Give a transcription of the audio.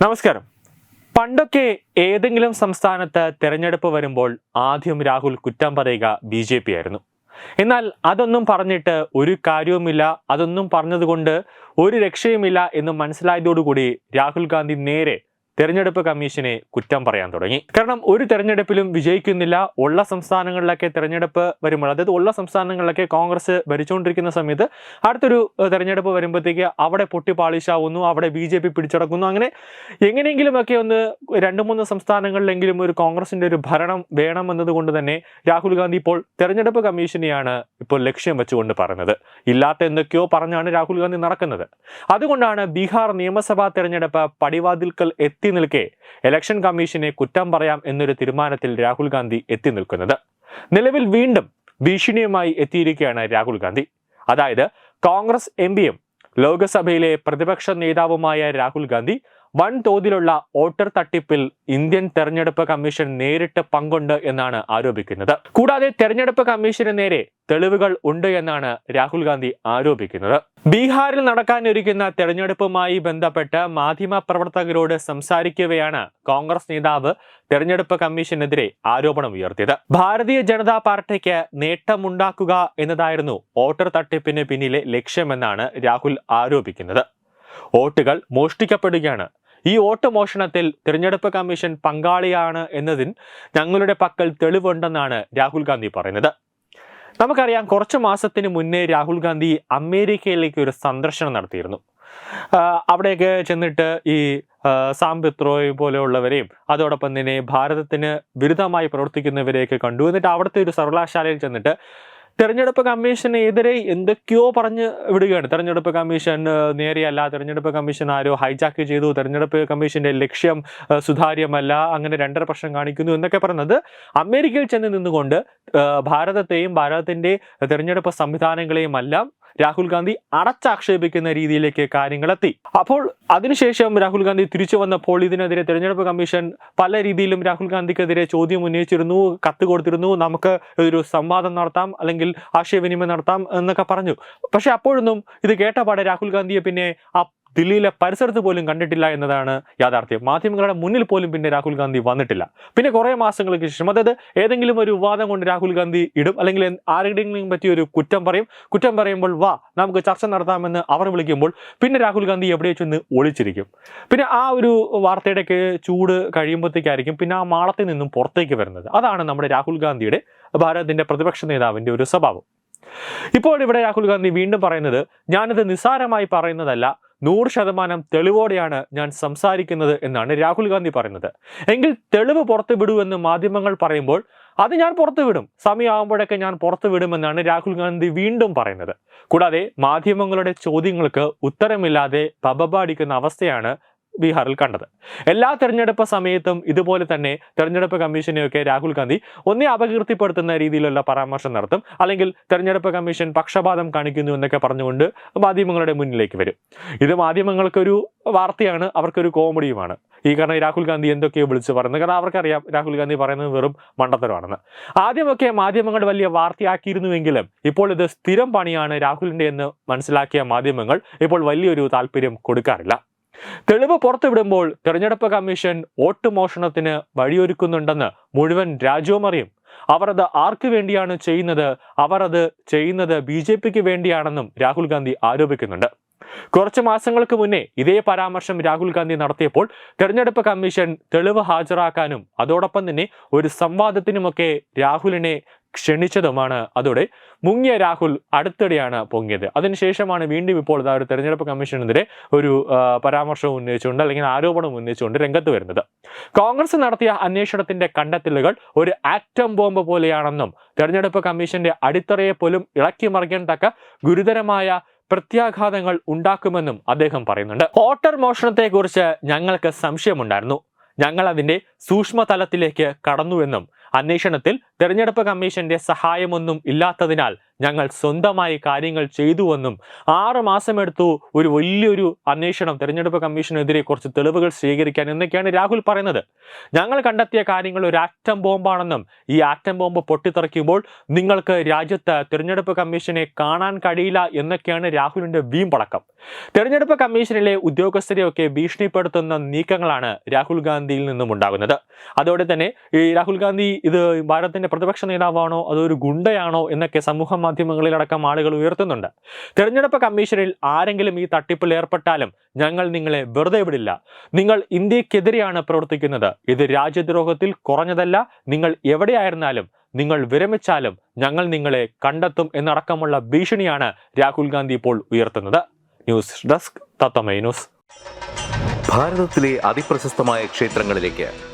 നമസ്കാരം. പണ്ടൊക്കെ ഏതെങ്കിലും സംസ്ഥാനത്ത് തിരഞ്ഞെടുപ്പ് വരുമ്പോൾ ആദ്യം രാഹുൽ കുറ്റം പറയുക ബി ജെ പി ആയിരുന്നു. എന്നാൽ അതൊന്നും പറഞ്ഞിട്ട് ഒരു കാര്യവുമില്ല അതൊന്നും പറഞ്ഞതുകൊണ്ട് ഒരു രക്ഷയുമില്ല എന്ന് മനസ്സിലായതോടുകൂടി രാഹുൽ ഗാന്ധി നേരെ തെരഞ്ഞെടുപ്പ് കമ്മീഷനെ കുറ്റം പറയാൻ തുടങ്ങി. കാരണം ഒരു തെരഞ്ഞെടുപ്പിലും വിജയിക്കുന്നില്ല. ഉള്ള സംസ്ഥാനങ്ങളിലൊക്കെ തെരഞ്ഞെടുപ്പ് വരുമ്പോൾ അതായത് ഉള്ള സംസ്ഥാനങ്ങളിലൊക്കെ കോൺഗ്രസ് ഭരിച്ചുകൊണ്ടിരിക്കുന്ന സമയത്ത് അടുത്തൊരു തെരഞ്ഞെടുപ്പ് വരുമ്പോഴത്തേക്ക് അവിടെ പൊട്ടിപ്പാളിശാവുന്നു അവിടെ ബി ജെ പി പിടിച്ചടക്കുന്നു. അങ്ങനെ എങ്ങനെയെങ്കിലുമൊക്കെ ഒന്ന് രണ്ട് മൂന്ന് സംസ്ഥാനങ്ങളിലെങ്കിലും ഒരു കോൺഗ്രസിന്റെ ഒരു ഭരണം വേണം കൊണ്ട് തന്നെ രാഹുൽ ഗാന്ധി ഇപ്പോൾ തെരഞ്ഞെടുപ്പ് കമ്മീഷനെയാണ് ഇപ്പോൾ ലക്ഷ്യം വെച്ചുകൊണ്ട് പറയുന്നത്. ഇല്ലാത്ത എന്തൊക്കെയോ പറഞ്ഞാണ് രാഹുൽ ഗാന്ധി നടക്കുന്നത്. അതുകൊണ്ടാണ് ബീഹാർ നിയമസഭാ തെരഞ്ഞെടുപ്പ് പടിവാതിൽക്കൽ എത്തി നിൽക്കെ ഇലക്ഷൻ കമ്മീഷനെ കുറ്റം പറയാം എന്നൊരു തീരുമാനത്തിൽ രാഹുൽ ഗാന്ധി എത്തി നിൽക്കുന്നത്. നിലവിൽ വീണ്ടും ഭീഷണിയുമായി എത്തിയിരിക്കുകയാണ് രാഹുൽ ഗാന്ധി. അതായത് കോൺഗ്രസ് എം പിയും ലോക്സഭയിലെ പ്രതിപക്ഷ നേതാവുമായ രാഹുൽ ഗാന്ധി വൻതോതിലുള്ള വോട്ടർ തട്ടിപ്പിൽ ഇന്ത്യൻ തെരഞ്ഞെടുപ്പ് കമ്മീഷൻ നേരിട്ട് പങ്കുണ്ട് എന്നാണ് ആരോപിക്കുന്നത്. കൂടാതെ തെരഞ്ഞെടുപ്പ് കമ്മീഷന് നേരെ തെളിവുകൾ ഉണ്ട് എന്നാണ് രാഹുൽ ഗാന്ധി ആരോപിക്കുന്നത്. ബീഹാറിൽ നടക്കാനിരിക്കുന്ന തെരഞ്ഞെടുപ്പുമായി ബന്ധപ്പെട്ട് മാധ്യമ പ്രവർത്തകരോട് സംസാരിക്കവെയാണ് കോൺഗ്രസ് നേതാവ് തെരഞ്ഞെടുപ്പ് കമ്മീഷനെതിരെ ആരോപണം ഉയർത്തിയത്. ഭാരതീയ ജനതാ പാർട്ടിക്ക് നേട്ടമുണ്ടാക്കുക എന്നതായിരുന്നു വോട്ടർ തട്ടിപ്പിന് പിന്നിലെ ലക്ഷ്യമെന്നാണ് രാഹുൽ ആരോപിക്കുന്നത്. വോട്ടുകൾ മോഷ്ടിക്കപ്പെടുകയാണ്. ഈ വോട്ട് മോഷണത്തിൽ തിരഞ്ഞെടുപ്പ് കമ്മീഷൻ പങ്കാളിയാണ് എന്നതിന് ഞങ്ങളുടെ പക്കൽ തെളിവുണ്ടെന്നാണ് രാഹുൽ ഗാന്ധി പറയുന്നത്. നമുക്കറിയാം കുറച്ച് മാസത്തിന് മുന്നേ രാഹുൽ ഗാന്ധി അമേരിക്കയിലേക്ക് ഒരു സന്ദർശനം നടത്തിയിരുന്നു. അവിടെയൊക്കെ ചെന്നിട്ട് ഈ സാം പിത്രോയ് പോലെയുള്ളവരെയും അതോടൊപ്പം തന്നെ ഭാരതത്തിന് വിരുദ്ധമായി പ്രവർത്തിക്കുന്നവരെയൊക്കെ കണ്ടു. എന്നിട്ട് അവിടുത്തെ ഒരു സർവകലാശാലയിൽ ചെന്നിട്ട് തെരഞ്ഞെടുപ്പ് കമ്മീഷനെതിരെ എന്തൊക്കെയോ പറഞ്ഞ് വിടുകയാണ്. തെരഞ്ഞെടുപ്പ് കമ്മീഷൻ നേരെയല്ല. തെരഞ്ഞെടുപ്പ് കമ്മീഷൻ ആരോ ഹൈജാക്ക് ചെയ്തു. തെരഞ്ഞെടുപ്പ് കമ്മീഷന്റെ ലക്ഷ്യം സുതാര്യമല്ല. അങ്ങനെ രണ്ടര പ്രശ്നം കാണിക്കുന്നു എന്നൊക്കെ പറയുന്നത് അമേരിക്കയിൽ ചെന്ന് നിന്നുകൊണ്ട് ഭാരതത്തെയും ഭാരതത്തിന്റെ തെരഞ്ഞെടുപ്പ് സംവിധാനങ്ങളെയും എല്ലാം രാഹുൽ ഗാന്ധി അടച്ചാക്ഷേപിക്കുന്ന രീതിയിലേക്ക് കാര്യങ്ങളെത്തി. അപ്പോൾ അതിനുശേഷം രാഹുൽ ഗാന്ധി തിരിച്ചു വന്നപ്പോൾ ഇതിനെതിരെ തെരഞ്ഞെടുപ്പ് കമ്മീഷൻ പല രീതിയിലും രാഹുൽ ഗാന്ധിക്കെതിരെ ചോദ്യം ഉന്നയിച്ചിരുന്നു കത്ത് കൊടുത്തിരുന്നു. നമുക്ക് ഒരു സംവാദം നടത്താം അല്ലെങ്കിൽ ആശയവിനിമയം നടത്താം എന്നൊക്കെ പറഞ്ഞു. പക്ഷെ അപ്പോഴൊന്നും ഇത് കേട്ടപാടെ രാഹുൽ ഗാന്ധിയെ പിന്നെ ദില്ലിയിലെ പരിസരത്ത് പോലും കണ്ടിട്ടില്ല എന്നതാണ് യാഥാർത്ഥ്യം. മാധ്യമങ്ങളുടെ മുന്നിൽ പോലും പിന്നെ രാഹുൽ ഗാന്ധി വന്നിട്ടില്ല. പിന്നെ കുറേ മാസങ്ങൾക്ക് ശേഷം അതായത് ഏതെങ്കിലും ഒരു വിവാദം കൊണ്ട് രാഹുൽ ഗാന്ധി ഇടും അല്ലെങ്കിൽ ആരുടെയെങ്കിലും പറ്റി ഒരു കുറ്റം പറയും. കുറ്റം പറയുമ്പോൾ വാ നമുക്ക് ചർച്ച നടത്താമെന്ന് അവർ വിളിക്കുമ്പോൾ പിന്നെ രാഹുൽ ഗാന്ധി എവിടെ ചെന്ന് ഒളിച്ചിരിക്കും? പിന്നെ ആ ഒരു വാർത്തയുടെയൊക്കെ ചൂട് കഴിയുമ്പോഴത്തേക്കായിരിക്കും പിന്നെ ആ മാളത്തിൽ നിന്നും പുറത്തേക്ക് വരുന്നത്. അതാണ് നമ്മുടെ രാഹുൽ ഗാന്ധിയുടെ ഭാരതത്തിന്റെ പ്രതിപക്ഷ നേതാവിന്റെ ഒരു സ്വഭാവം. ഇപ്പോൾ ഇവിടെ രാഹുൽ ഗാന്ധി വീണ്ടും പറയുന്നത് ഞാനിത് നിസ്സാരമായി പറയുന്നതല്ല നൂറ് ശതമാനം തെളിവോടെയാണ് ഞാൻ സംസാരിക്കുന്നത് എന്നാണ് രാഹുൽ ഗാന്ധി പറയുന്നത്. എങ്കിൽ തെളിവ് പുറത്തു വിടൂ എന്ന് മാധ്യമങ്ങൾ പറയുമ്പോൾ അത് ഞാൻ പുറത്തു വിടും. സമയമാകുമ്പോഴൊക്കെ ഞാൻ പുറത്തു വിടുമെന്നാണ് രാഹുൽ ഗാന്ധി വീണ്ടും പറയുന്നത്. കൂടാതെ മാധ്യമങ്ങളുടെ ചോദ്യങ്ങൾക്ക് ഉത്തരമില്ലാതെ പബബാടിക്കുന്ന അവസ്ഥയാണ് ബീഹാറിൽ കണ്ടത്. എല്ലാ തെരഞ്ഞെടുപ്പ് സമയത്തും ഇതുപോലെ തന്നെ തെരഞ്ഞെടുപ്പ് കമ്മീഷനെയൊക്കെ രാഹുൽ ഗാന്ധി ഒന്നേ അപകീർത്തിപ്പെടുത്തുന്ന രീതിയിലുള്ള പരാമർശം നടത്തും. അല്ലെങ്കിൽ തെരഞ്ഞെടുപ്പ് കമ്മീഷൻ പക്ഷപാതം കാണിക്കുന്നു എന്നൊക്കെ പറഞ്ഞുകൊണ്ട് മാധ്യമങ്ങളുടെ മുന്നിലേക്ക് വരും. ഇത് മാധ്യമങ്ങൾക്കൊരു വാർത്തയാണ് അവർക്കൊരു കോമഡിയുമാണ്. ഈ കാരണം രാഹുൽ ഗാന്ധി എന്തൊക്കെയോ വിളിച്ച് പറയുന്നത് കാരണം അവർക്കറിയാം രാഹുൽ ഗാന്ധി പറയുന്നത് വെറും മണ്ടത്തരമാണെന്ന്. ആദ്യമൊക്കെ മാധ്യമങ്ങൾ വലിയ വാർത്തയാക്കിയിരുന്നുവെങ്കിലും ഇപ്പോൾ ഇത് സ്ഥിരം പണിയാണ് രാഹുലിന്റെ എന്ന് മനസ്സിലാക്കിയ മാധ്യമങ്ങൾ ഇപ്പോൾ വലിയൊരു താല്പര്യം കൊടുക്കാറില്ല. തെളിവ് പുറത്തുവിടുമ്പോൾ തെരഞ്ഞെടുപ്പ് കമ്മീഷൻ വോട്ട് മോഷണത്തിന് വഴിയൊരുക്കുന്നുണ്ടെന്ന് മുഴുവൻ രാജ്യവും അറിയും. അവർ അത് ആർക്ക് വേണ്ടിയാണ് ചെയ്യുന്നത്? അവർ അത് ചെയ്യുന്നത് ബി ജെ പിക്ക് വേണ്ടിയാണെന്നും രാഹുൽ ഗാന്ധി ആരോപിക്കുന്നുണ്ട്. കുറച്ച് മാസങ്ങൾക്ക് മുന്നേ ഇതേ പരാമർശം രാഹുൽ ഗാന്ധി നടത്തിയപ്പോൾ തെരഞ്ഞെടുപ്പ് കമ്മീഷൻ തെളിവ് ഹാജരാക്കാനും അതോടൊപ്പം തന്നെ ഒരു സംവാദത്തിനുമൊക്കെ രാഹുലിനെ ക്ഷണിച്ചതുമാണ്. അതോടെ മുങ്ങിയ രാഹുൽ അടുത്തിടെയാണ് പൊങ്ങിയത്. അതിനുശേഷമാണ് വീണ്ടും ഇപ്പോൾ ഇതാ ഒരു തെരഞ്ഞെടുപ്പ് കമ്മീഷനെതിരെ ഒരു പരാമർശം ഉന്നയിച്ചുകൊണ്ട് അല്ലെങ്കിൽ ആരോപണം ഉന്നയിച്ചുകൊണ്ട് രംഗത്ത് വരുന്നത്. കോൺഗ്രസ് നടത്തിയ അന്വേഷണത്തിന്റെ കണ്ടെത്തലുകൾ ഒരു ആറ്റം ബോംബ് പോലെയാണെന്നും തെരഞ്ഞെടുപ്പ് കമ്മീഷന്റെ അടിത്തറയെ പോലും ഇളക്കി തക്ക ഗുരുതരമായ പ്രത്യാഘാതങ്ങൾ ഉണ്ടാക്കുമെന്നും അദ്ദേഹം പറയുന്നുണ്ട്. വോട്ടർ മോഷണത്തെക്കുറിച്ച് ഞങ്ങൾക്ക് സംശയമുണ്ടായിരുന്നു. ഞങ്ങൾ അതിന്റെ സൂക്ഷ്മതലത്തിലേക്ക് കടന്നുവെന്നും അന്വേഷണത്തിൽ തെരഞ്ഞെടുപ്പ് കമ്മീഷന്റെ സഹായമൊന്നും ഇല്ലാത്തതിനാൽ ഞങ്ങൾ സ്വന്തമായി കാര്യങ്ങൾ ചെയ്തുവെന്നും ആറ് മാസമെടുത്തു ഒരു വലിയൊരു അന്വേഷണം തെരഞ്ഞെടുപ്പ് കമ്മീഷനെതിരെ കുറച്ച് തെളിവുകൾ സ്വീകരിക്കാൻ എന്നൊക്കെയാണ് രാഹുൽ പറയുന്നത്. ഞങ്ങൾ കണ്ടെത്തിയ കാര്യങ്ങൾ ഒരു ആറ്റം ബോംബാണെന്നും ഈ ആറ്റം ബോംബ് പൊട്ടിത്തെറിക്കുമ്പോൾ നിങ്ങൾക്ക് രാജ്യത്ത് തെരഞ്ഞെടുപ്പ് കമ്മീഷനെ കാണാൻ കഴിയില്ല എന്നൊക്കെയാണ് രാഹുലിന്റെ വീമ്പടക്കം. തെരഞ്ഞെടുപ്പ് കമ്മീഷനിലെ ഉദ്യോഗസ്ഥരെയൊക്കെ ഭീഷണിപ്പെടുത്തുന്ന നീക്കങ്ങളാണ് രാഹുൽ ഗാന്ധിയിൽ നിന്നും ഉണ്ടാകുന്നത് അതോടെ തന്നെ ഈ രാഹുൽ ഗാന്ധി ഇത് ഭാരതത്തിന്റെ പ്രതിപക്ഷ നേതാവാണോ അതോ ഒരു ഗുണ്ടയാണോ എന്നൊക്കെ സമൂഹ മാധ്യമങ്ങളിലടക്കം ആളുകൾ ഉയർത്തുന്നുണ്ട്. തെരഞ്ഞെടുപ്പ് കമ്മീഷനിൽ ആരെങ്കിലും ഈ തട്ടിപ്പിൽ ഏർപ്പെട്ടാലും ഞങ്ങൾ നിങ്ങളെ വെറുതെ വിടില്ല. നിങ്ങൾ ഇന്ത്യക്കെതിരെയാണ് പ്രവർത്തിക്കുന്നത്. ഇത് രാജ്യദ്രോഹത്തിൽ കുറഞ്ഞതല്ല. നിങ്ങൾ എവിടെയായിരുന്നാലും നിങ്ങൾ വിരമിച്ചാലും ഞങ്ങൾ നിങ്ങളെ കണ്ടെത്തും എന്നടക്കമുള്ള ഭീഷണിയാണ് രാഹുൽ ഗാന്ധി ഇപ്പോൾ ഉയർത്തുന്നത്. ന്യൂസ് ഡെസ്ക് തത്തമൈ ന്യൂസ്. ഭാരതത്തിലെ അതിപ്രശസ്തമായ ക്ഷേത്രങ്ങളിലേക്ക്